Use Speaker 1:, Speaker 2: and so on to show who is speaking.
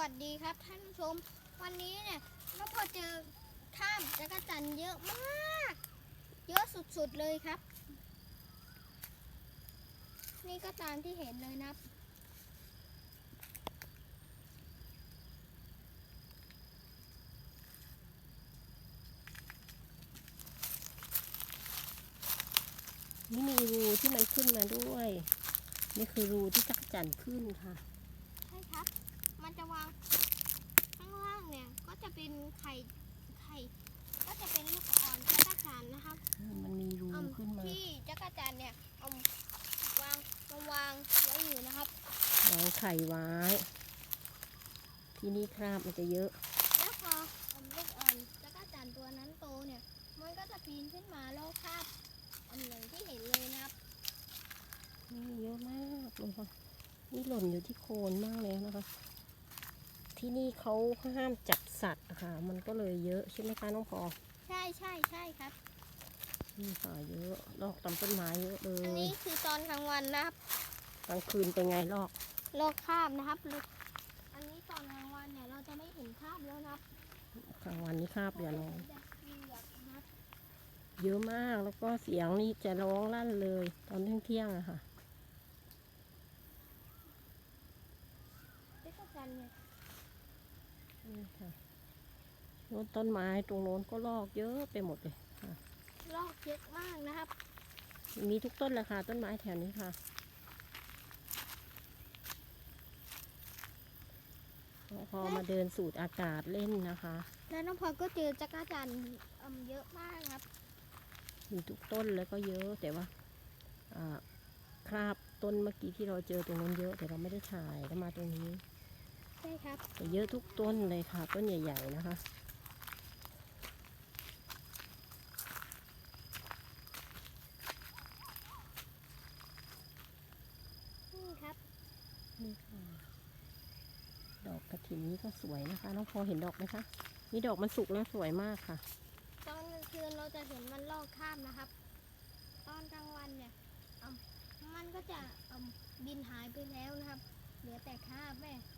Speaker 1: วัสดีครับท่านผู้ชม วันนี้เนี่ยก็พอเจอข้ามจักรจันทร์เยอะมาก เยอะสุดๆเลยครับ นี่ก็ตามที่เห็นเลยนะครับ
Speaker 2: นี่มีรูที่มันขึ้นมาด้วย นี่คือรูที่จักรจันทร์ขึ้นค่ะ
Speaker 1: ใช่ครับ มันจะวางข้างล่างเนี่ย ก็จะเป็นไข่ไข่ก็จะเป็นลูกอ่อนจักรจันทร์นะครับ
Speaker 2: มันมีรู
Speaker 1: อืม
Speaker 2: ขึ้นมา
Speaker 1: ที่จักรจันทร์เนี่ยเอาวางมาวางไว้อยู่นะครับ
Speaker 2: วางไข่ไว้ ที่นี่คราบมันจะเยอะ
Speaker 1: แล้วพอเอาลูกอ่อนจักรจันทร์ตัวนั้นโตเนี่ย มันก็จะปีนขึ้นมาแล้วคาบอันอย่างที่เห็นเลยนะครับ
Speaker 2: นี่เยอะมากเลยค่ะนี่หล่นอยู่ที่โคนมากเลยนะคะ ที่นี่เขาห้ามจับสัตว์อะค่ะ มันก็เลยเยอะใช่ไหมคะน้องพอ
Speaker 1: ใช่ใช่ใช่ครับ
Speaker 2: นี่ค่ะเยอะลอกตามต้นไม้เยอะเล
Speaker 1: อัน
Speaker 2: ย
Speaker 1: นี้คือตอนกลางวันนะครับ
Speaker 2: กลางคืนเป็นไงลอก
Speaker 1: โลกคาบนะครับลูกอันนี้ตอนกลางวันเนี่ยเราจะไม่เห็นคาบแล้วนะครับ
Speaker 2: กลางวันนี่คราบอย่าลอง
Speaker 1: จะเห็นแต่เหลือกนะครับ
Speaker 2: เยอะมากแล้วก็เสียงนี่จะร้องลั่นเลย ตอนเที่ยงๆอะค่ะ
Speaker 1: จักรจันทร์เนี่ย
Speaker 2: นี่ค่ะโน้นต้นไม้ตรงโน้นก็ลอกเยอะไปหมดเลยค่ะ
Speaker 1: ลอกเยอะมากนะครับ
Speaker 2: มีทุกต้นเลยค่ะต้นไม้แถวนี้ค่ะพอมาเดินสูดอากาศเล่นนะคะ
Speaker 1: แล้วน้องพลอยก็เจอจักรจันทร์เอิ่มเยอะมากครับ
Speaker 2: มีทุกต้นเลยก็เยอะแต่ว่าอ่าคราบต้นเมื่อกี้ที่เราเจอตรงนู้นเยอะ แต่เราไม่ได้ถ่ายแล้วมาตรงนี้
Speaker 1: ใช่ครับ
Speaker 2: แต่เยอะทุกต้นเลยค่ะ ต้นใหญ่ ๆ นะคะ
Speaker 1: นี่ครับ
Speaker 2: นี่ค่ะ ดอกกระถินนี้ก็สวยนะคะ น้องพอเห็นดอกไหมคะ นี่ดอกมันสุกแล้วสวยมากค่ะ
Speaker 1: ตอนกลางคืนเราจะเห็นมันลอกคาบนะครับ ตอนกลางวันเนี่ยเอิ่มมันก็จะเอิ่มบินหายไปแล้วนะครับ เหลือแต่คาบแม่
Speaker 2: ครับอืม